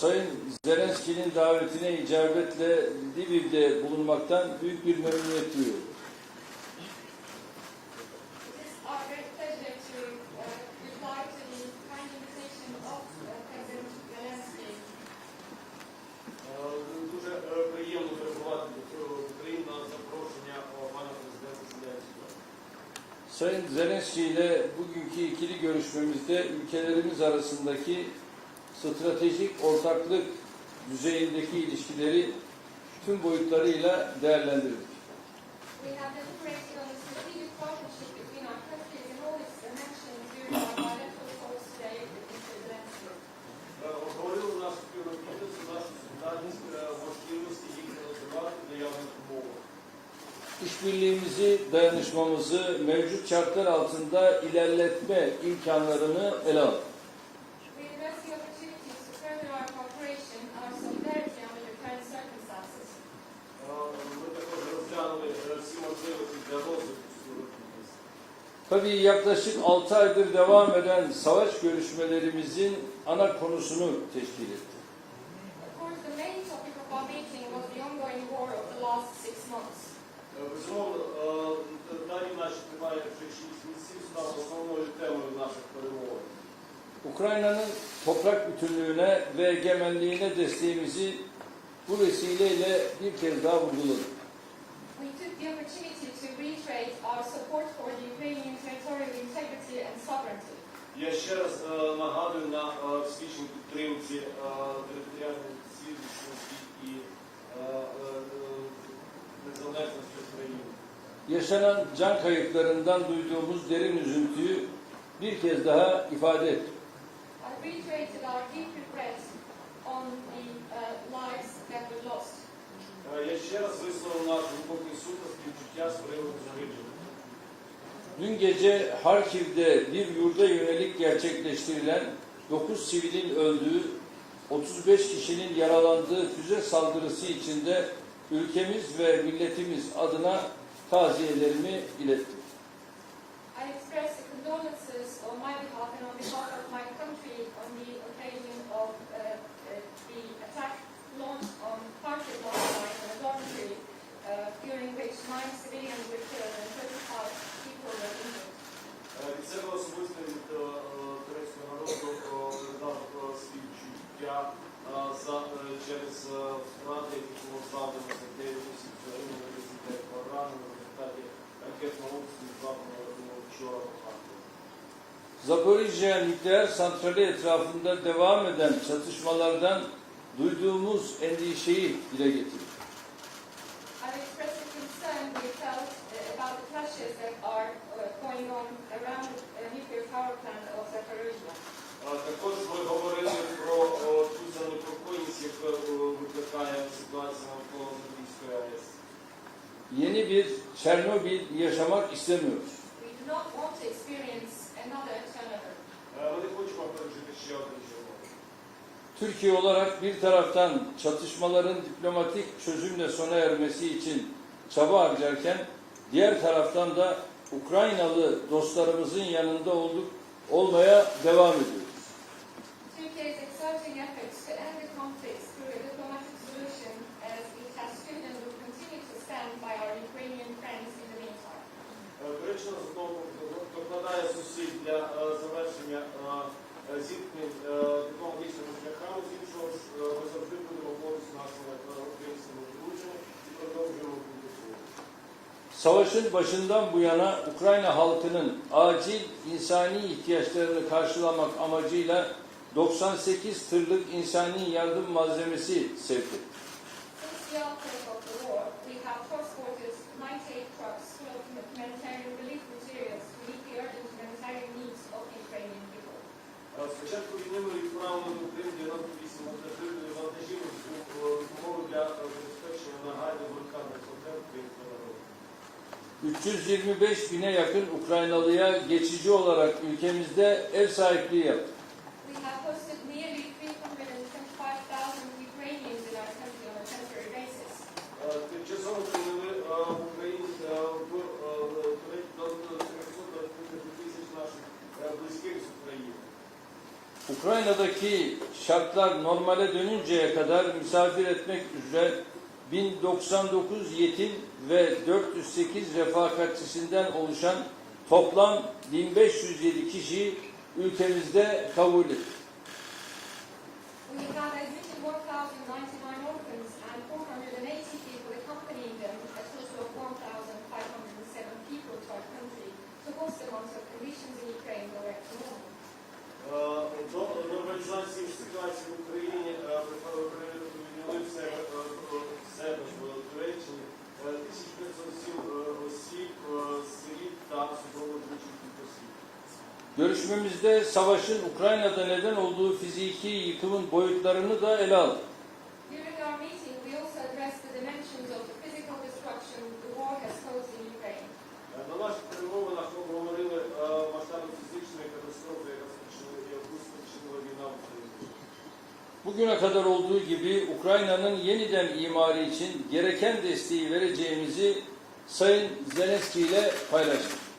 Sayın Zelenski'nin davetine icabetle Lviv'de bulunmaktan büyük bir memnuniyet duyuyorum. Sayın Zelenski ile bugünkü ikili görüşmemizde ülkelerimiz arasındaki stratejik ortaklık düzeyindeki ilişkileri tüm boyutlarıyla değerlendirdik. İşbirliğimizi, dayanışmamızı mevcut şartlar altında ilerletme imkanlarını ele aldık. Tabii yaklaşık 6 aydır devam eden savaş görüşmelerimizin ana konusunu teşkil etti. Ukrayna'nın toprak bütünlüğüne ve egemenliğine desteğimizi bu vesileyle bir kez daha vurguladık. Я ще раз е, нагадую на е, всебічній підтримці е, територіальної цілісності і е, е, незалежності України. Yaşanan can kayıplarından duyduğumuz derin üzüntüyü bir kez daha ifade ettik. I reiterated our deep regret on the uh, lives that were lost. Е, Я ще раз висловив наш глибокий суд та співчуття з приводу загиблих. Dün gece Harkiv'de bir yurda yönelik gerçekleştirilen 9 sivilin öldüğü, 35 kişinin yaralandığı füze saldırısı içinde ülkemiz ve milletimiz adına taziyelerimi ilettim. Zaporijya nükleer santrali etrafında devam eden çatışmalardan duyduğumuz endişeyi dile getirdik. I've expressed the concern we felt uh, about the clashes that are uh, going on around the uh, nuclear power plant of Zaporizhia. Е, Також ми говорили про о, ту занепокоєність, яку е, викликає ситуація навколо Запорізької АЕС. Yeni bir Çernobil yaşamak istemiyoruz. Türkiye olarak bir taraftan çatışmaların diplomatik çözümle sona ermesi için çaba harcarken diğer taraftan da Ukraynalı dostlarımızın yanında olduk olmaya devam ediyoruz. Turkey is exerting efforts to end the Savaşın başından bu yana Ukrayna halkının acil insani ihtiyaçlarını karşılamak amacıyla 98 tırlık insani yardım malzemesi sevk ettik. Since the outbreak of the war, we have transported 98 trucks full of humanitarian relief materials to meet the urgent humanitarian needs of the Ukrainian people. Е, З початку війни ми відправили в Україну 98 вантажів- вантажів у допомогу для е, забезпечення нагальних гуманітарних потреб українського народу. 325 bine yakın Ukraynalıya geçici olarak ülkemizde ev sahipliği yaptık. Ukrayna'daki şartlar normale dönünceye kadar misafir etmek üzere 1099 yetim ve 408 refakatçisinden oluşan toplam 1507 kişi ülkemizde kabuldür. То нормалізації ситуації в Україні провели все в Туреччині. Görüşmemizde savaşın Ukrayna'da neden olduğu fiziki yıkımın boyutlarını da ele aldık. Bugüne kadar olduğu gibi Ukrayna'nın yeniden imarı için gereken desteği vereceğimizi Sayın Zelenski ile paylaştık.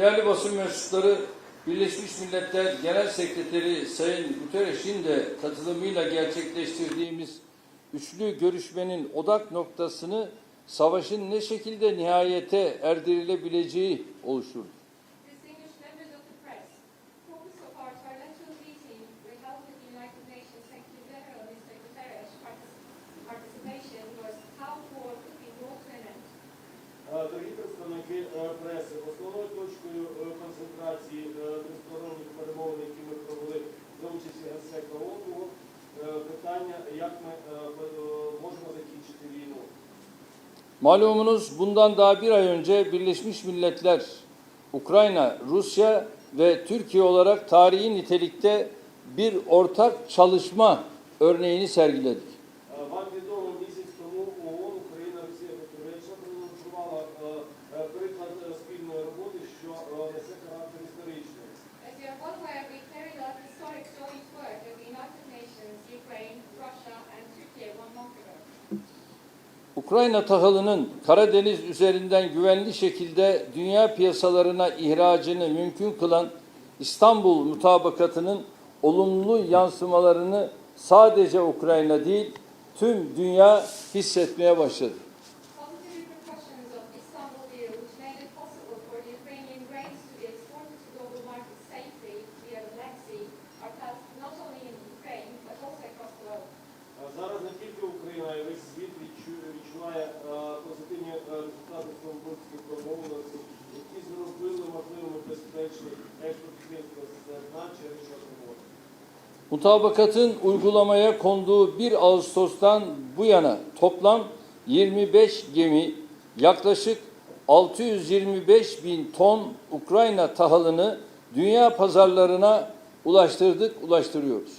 Değerli basın mensupları, Birleşmiş Milletler Genel Sekreteri Sayın Guterres'in de katılımıyla gerçekleştirdiğimiz üçlü görüşmenin odak noktasını savaşın ne şekilde nihayete erdirilebileceği oluşturdu. Malumunuz bundan daha bir ay önce Birleşmiş Milletler, Ukrayna, Rusya ve Türkiye olarak tarihi nitelikte bir ortak çalışma örneğini sergiledik. Ukrayna tahılının Karadeniz üzerinden güvenli şekilde dünya piyasalarına ihracını mümkün kılan İstanbul mutabakatının olumlu yansımalarını sadece Ukrayna değil tüm dünya hissetmeye başladı. Mutabakatın uygulamaya konduğu 1 Ağustos'tan bu yana toplam 25 gemi yaklaşık 625 bin ton Ukrayna tahılını dünya pazarlarına ulaştırdık, ulaştırıyoruz.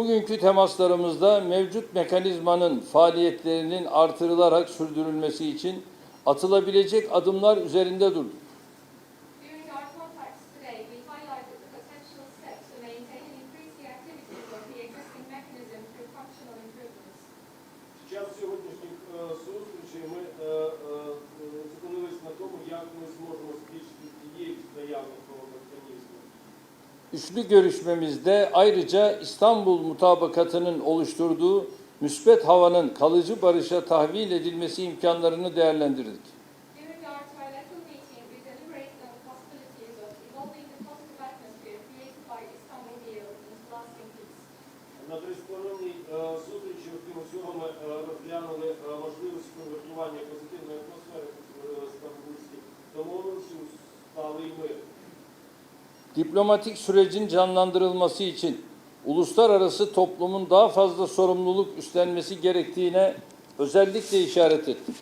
Bugünkü temaslarımızda mevcut mekanizmanın faaliyetlerinin artırılarak sürdürülmesi için atılabilecek adımlar üzerinde durduk. Сейчас сегодняшних э, слушаний мы э, Üçlü görüşmemizde ayrıca İstanbul mutabakatının oluşturduğu müsbet havanın kalıcı barışa tahvil edilmesi imkanlarını değerlendirdik. На тристоронній diplomatik sürecin canlandırılması için uluslararası toplumun daha fazla sorumluluk üstlenmesi gerektiğine özellikle işaret etti.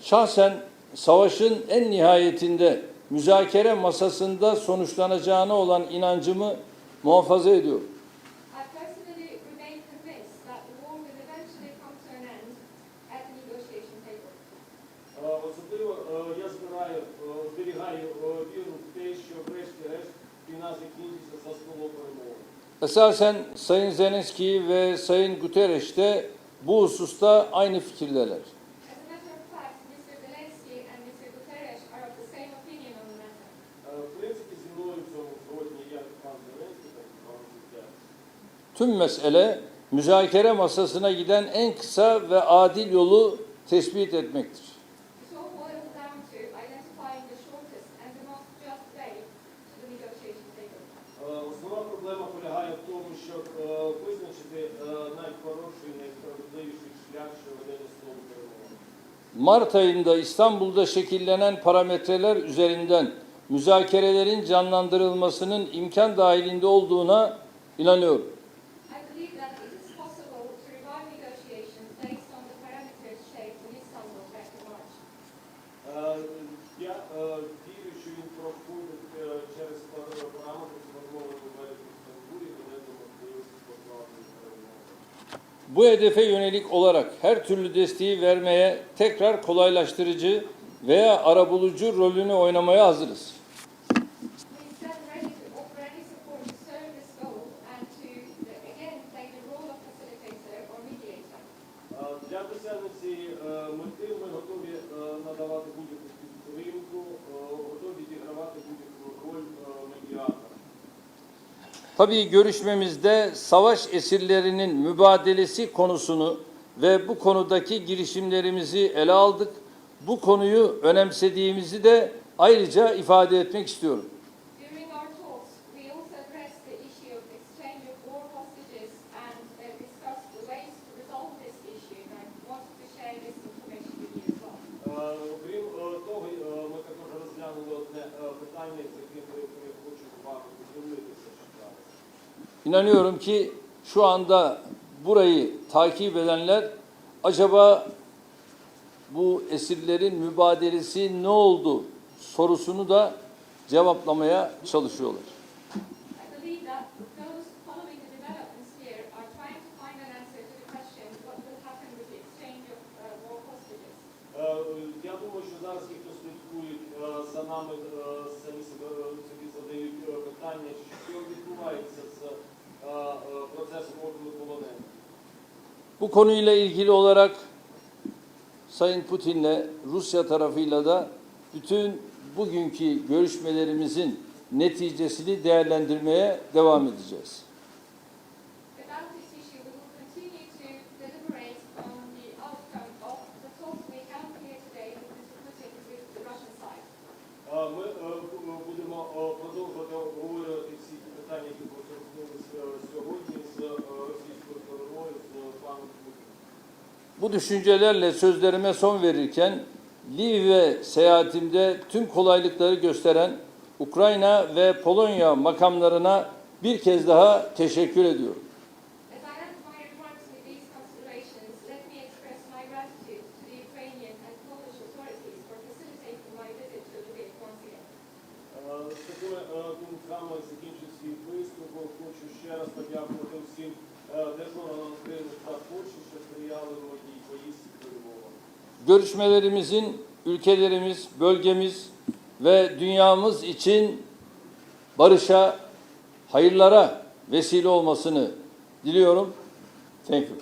Şahsen savaşın en nihayetinde müzakere masasında sonuçlanacağına olan inancımı muhafaza ediyorum. I personally remain convinced that the war will eventually come to an end at the negotiation table. Е, Особливо е, я збираю, е, зберігаю е, віру в те, що врешті-решт війна закінчиться за столом перемоги. Esasen Sayın Zelenski ve Sayın Guterres de bu hususta aynı fikirdeler. Tüm mesele müzakere masasına giden en kısa ve adil yolu tespit etmektir. It all boils down to identifying the shortest and the most just way to the negotiation table. Е, Основна проблема полягає в тому, щоб е, визначити е, найкоротший, найсправедливіший шлях, що веде до столу перемоги. Mart ayında İstanbul'da şekillenen parametreler üzerinden müzakerelerin canlandırılmasının imkan dahilinde olduğuna inanıyorum. Bu hedefe yönelik olarak her türlü desteği vermeye tekrar kolaylaştırıcı veya arabulucu rolünü oynamaya hazırız. Tabii görüşmemizde savaş esirlerinin mübadelesi konusunu ve bu konudaki girişimlerimizi ele aldık. Bu konuyu önemsediğimizi de ayrıca ifade etmek istiyorum. İnanıyorum ki şu anda burayı takip edenler acaba bu esirlerin mübadelesi ne oldu sorusunu da cevaplamaya çalışıyorlar. I believe that those following the developments here are trying to find an answer to the question what will happen with the exchange of uh, war hostages. Е, Я думаю, що зараз ті, хто слідкують е, за нами, е, самі себе е, собі задають е, питання, що відбувається з bu konuyla ilgili olarak Sayın Putin'le Rusya tarafıyla da bütün bugünkü görüşmelerimizin neticesini değerlendirmeye devam edeceğiz. Bu düşüncelerle sözlerime son verirken Lviv'e seyahatimde tüm kolaylıkları gösteren Ukrayna ve Polonya makamlarına bir kez daha teşekkür ediyorum. As I end my remarks with these considerations, let me express my gratitude to the Ukrainian and Polish authorities for facilitating my visit to Lviv once again. Е, З такими е, думками закінчую свій виступ. Хочу ще раз подякувати всім е, державам України та Польщі, що görüşmelerimizin ülkelerimiz, bölgemiz ve dünyamız için barışa, hayırlara vesile olmasını diliyorum. Thank you.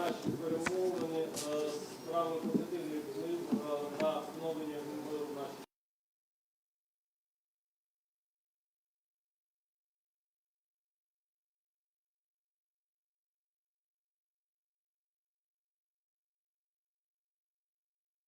Наші перемовини